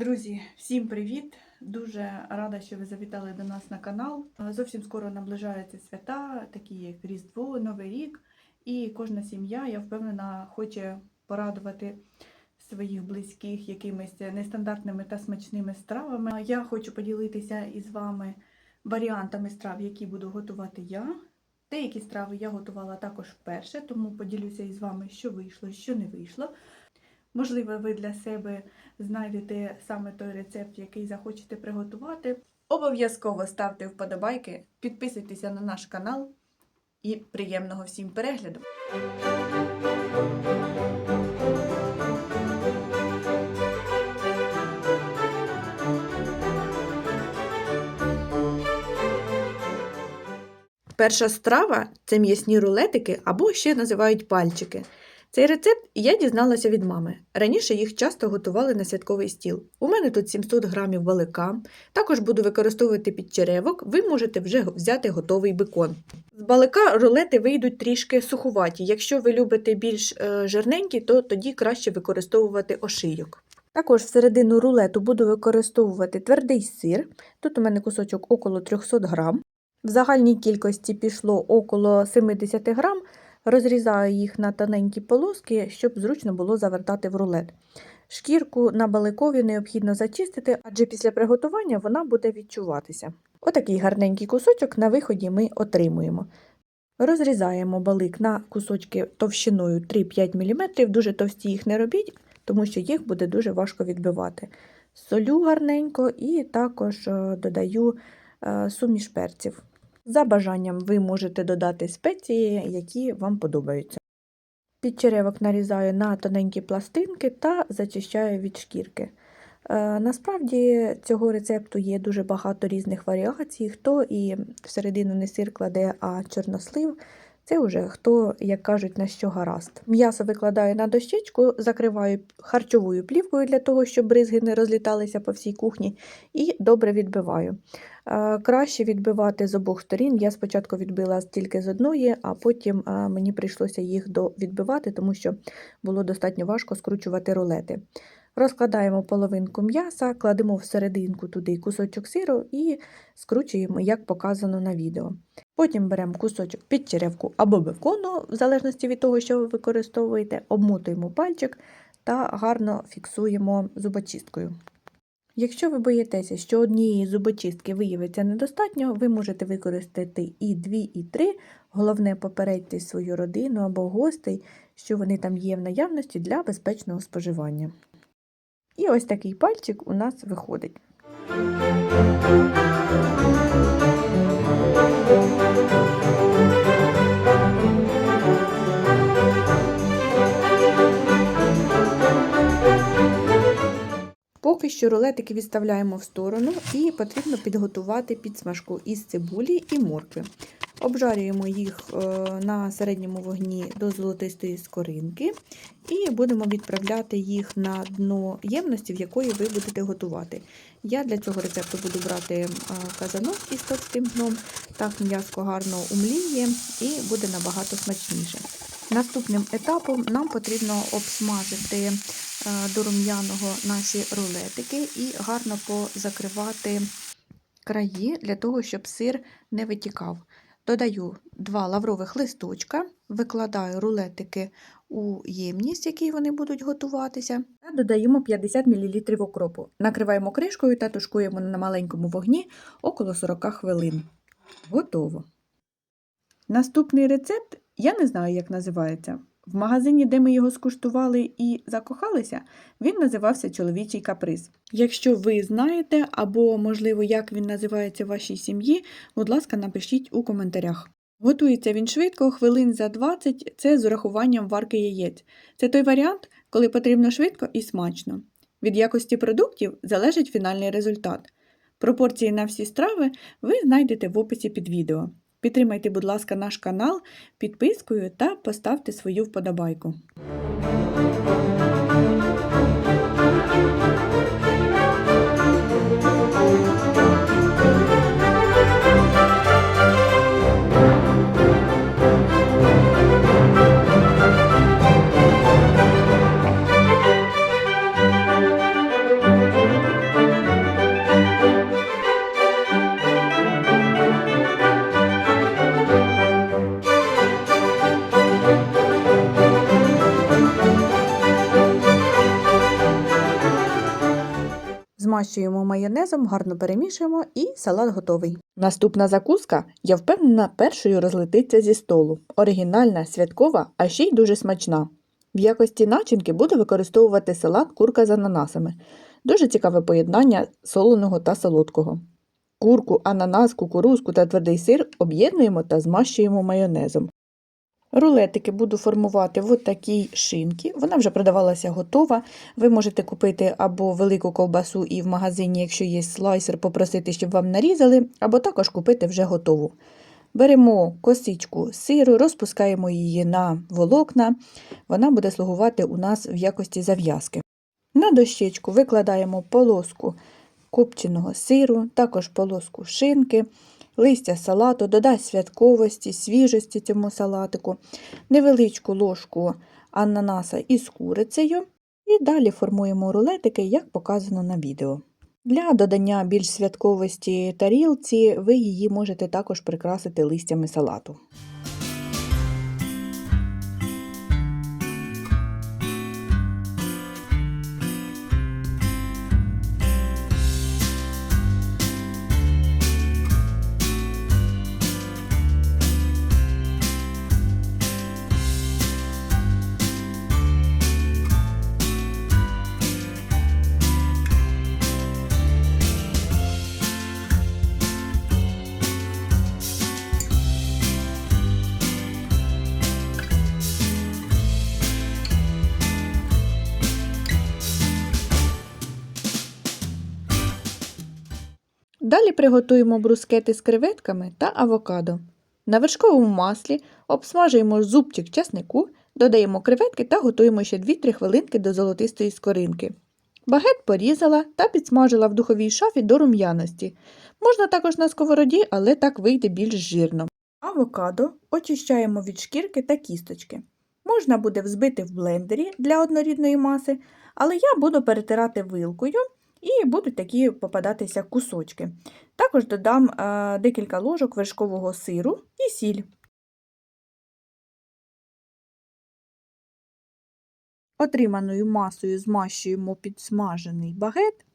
Друзі, всім привіт! Дуже рада, що ви завітали до нас на канал. Е, Зовсім скоро наближаються свята, такі як Різдво, Новий рік. І кожна сім'я, я впевнена, хоче порадувати своїх близьких якимись нестандартними та смачними стравами. Я хочу поділитися із вами варіантами страв, які буду готувати я. Деякі страви я готувала також вперше, тому поділюся із вами, що вийшло, що не вийшло. Можливо, ви для себе знайдете саме той рецепт, який захочете приготувати. Обов'язково ставте вподобайки, підписуйтеся на наш канал і приємного всім перегляду! Перша страва це м'ясні рулетики або ще називають пальчики. Цей рецепт я дізналася від мами. Раніше їх часто готували на святковий стіл. У мене тут 700 грамів балика. Також буду використовувати підчеревок, ви можете вже взяти готовий бекон. З балика рулети вийдуть трішки сухуваті. Якщо ви любите більш е, жирненькі, то тоді краще використовувати ошийок. Також всередину рулету буду використовувати твердий сир. Тут у мене кусочок около 300 грам. В загальній кількості пішло около 70 грам. Розрізаю їх на тоненькі полоски, щоб зручно було завертати в рулет. Шкірку на баликові необхідно зачистити, адже після приготування вона буде відчуватися. Отакий гарненький кусочок на виході ми отримуємо. Розрізаємо балик на кусочки товщиною 3-5 мм, дуже товсті їх не робіть, тому що їх буде дуже важко відбивати. Солю гарненько і також е, додаю е, суміш перців. За бажанням ви можете додати спеції, які вам подобаються. Під черевок нарізаю на тоненькі пластинки та зачищаю від шкірки. Е, насправді цього рецепту є дуже багато різних варіацій. Хто і всередину не сир кладе, а чорнослив. Це вже хто, як кажуть, на що гаразд. М'ясо викладаю на дощечку, закриваю харчовою плівкою для того, щоб бризги не розліталися по всій кухні, і добре відбиваю. Е, Краще відбивати з обох сторін. Я спочатку відбила тільки з одної, а потім е, мені прийшлося їх відбивати, тому що було достатньо важко скручувати рулети. Розкладаємо половинку м'яса, кладемо всерединку туди кусочок сиру і скручуємо, як показано на відео. Потім беремо кусочок під черевку або бекону, в залежності від того, що ви використовуєте, обмотуємо пальчик та гарно фіксуємо зубочисткою. Якщо ви боїтеся, що однієї зубочистки виявиться недостатньо, ви можете використати і дві, і три. Головне попередьте свою родину або гостей, що вони там є в наявності для безпечного споживання. І ось такий пальчик у нас виходить. Поки що рулетики відставляємо в сторону і потрібно підготувати підсмажку із цибулі і моркви. Обжарюємо їх е, на середньому вогні до золотистої скоринки і будемо відправляти їх на дно ємності, в якої ви будете готувати. Я для цього рецепту буду брати е, казанок із товстим дном, так м'яско гарно умліє і буде набагато смачніше. Наступним етапом нам потрібно обсмажити е, до рум'яного наші рулетики і гарно позакривати краї для того, щоб сир не витікав. Додаю два лаврових листочка, викладаю рулетики у ємність, в якій вони будуть готуватися, та додаємо 50 мл окропу. Накриваємо кришкою та тушкуємо на маленькому вогні около 40 хвилин. Готово. Наступний рецепт я не знаю, як називається. В магазині, де ми його скуштували і закохалися, він називався чоловічий каприз. Якщо ви знаєте або, можливо, як він називається в вашій сім'ї, будь ласка, напишіть у коментарях. Готується він швидко, хвилин за 20 це з урахуванням варки яєць. Це той варіант, коли потрібно швидко і смачно. Від якості продуктів залежить фінальний результат. Пропорції на всі страви ви знайдете в описі під відео. Підтримайте, будь ласка, наш канал підпискою та поставте свою вподобайку. Змащуємо майонезом, гарно перемішуємо і салат готовий. Наступна закуска, я впевнена, першою розлетиться зі столу. Оригінальна, святкова, а ще й дуже смачна. В якості начинки буду використовувати салат курка з ананасами. Дуже цікаве поєднання солоного та солодкого. Курку, ананас, кукурузку та твердий сир об'єднуємо та змащуємо майонезом. Рулетики буду формувати в такій шинці. Вона вже продавалася готова. Ви можете купити або велику ковбасу і в магазині, якщо є слайсер, попросити, щоб вам нарізали, або також купити вже готову. Беремо косичку сиру, розпускаємо її на волокна. Вона буде слугувати у нас в якості зав'язки. На дощечку викладаємо полоску копченого сиру, також полоску шинки, листя салату, додасть святковості, свіжості цьому салатику, невеличку ложку ананаса із курицею. І далі формуємо рулетики, як показано на відео. Для додання більш святковості тарілці ви її можете також прикрасити листями салату. Далі приготуємо брускети з креветками та авокадо. На вершковому маслі обсмажуємо зубчик часнику, додаємо креветки та готуємо ще 2-3 хвилинки до золотистої скоринки. Багет порізала та підсмажила в духовій шафі до рум'яності. Можна також на сковороді, але так вийде більш жирно. Авокадо очищаємо від шкірки та кісточки. Можна буде взбити в блендері для однорідної маси, але я буду перетирати вилкою і будуть такі попадатися кусочки. Також додам е, декілька ложок вершкового сиру і сіль. Отриманою масою змащуємо підсмажений багет,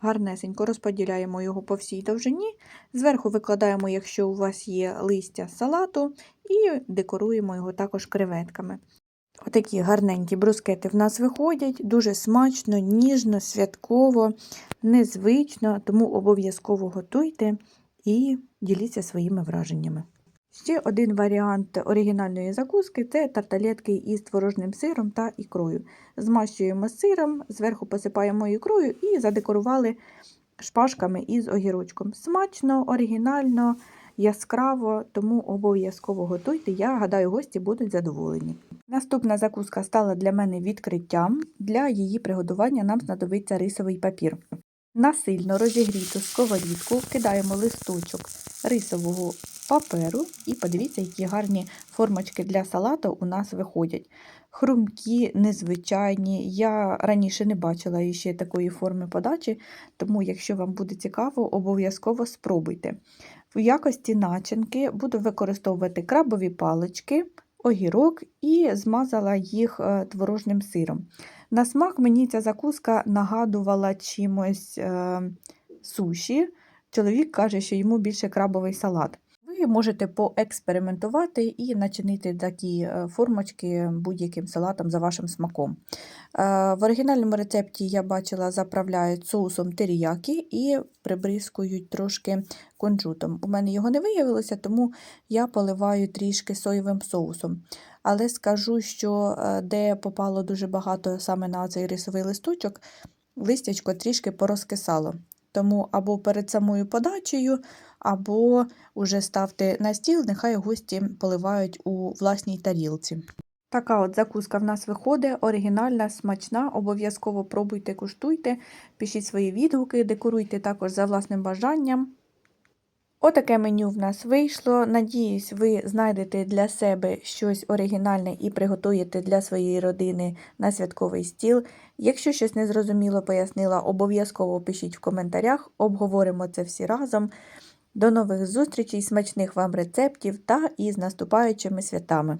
гарнесенько розподіляємо його по всій довжині, зверху викладаємо, якщо у вас є листя салату, і декоруємо його також креветками. Отакі гарненькі брускети в нас виходять, дуже смачно, ніжно, святково, незвично, тому обов'язково готуйте і діліться своїми враженнями. Ще один варіант оригінальної закуски це тарталетки із творожним сиром та ікрою. Змащуємо сиром, зверху посипаємо ікрою і задекорували шпажками із огірочком. Смачно, оригінально, яскраво, тому обов'язково готуйте. Я гадаю, гості будуть задоволені. Наступна закуска стала для мене відкриттям. Для її приготування нам знадобиться рисовий папір. На сильно розігріту сковорідку кидаємо листочок рисового паперу і подивіться, які гарні формочки для салату у нас виходять. Хрумкі, незвичайні. Я раніше не бачила ще такої форми подачі, тому, якщо вам буде цікаво, обов'язково спробуйте. В якості начинки буду використовувати крабові палички, огірок і змазала їх е, творожним сиром. На смак мені ця закуска нагадувала чимось е, суші. Чоловік каже, що йому більше крабовий салат. Ви можете поекспериментувати і начинити такі е, формочки будь-яким салатом за вашим смаком. Е, В оригінальному рецепті я бачила, заправляють соусом теріякі і прибризкують трошки кунжутом. У мене його не виявилося, тому я поливаю трішки соєвим соусом. Але скажу, що е, де попало дуже багато саме на цей рисовий листочок, листячко трішки порозкисало. Тому або перед самою подачею, або уже ставте на стіл, нехай гості поливають у власній тарілці. Така от закуска в нас виходить, оригінальна, смачна, обов'язково пробуйте, куштуйте, пишіть свої відгуки, декоруйте також за власним бажанням. Отаке меню в нас вийшло. Надіюсь, ви знайдете для себе щось оригінальне і приготуєте для своєї родини на святковий стіл. Якщо щось незрозуміло пояснила, обов'язково пишіть в коментарях, обговоримо це всі разом. До нових зустрічей, смачних вам рецептів та із наступаючими святами!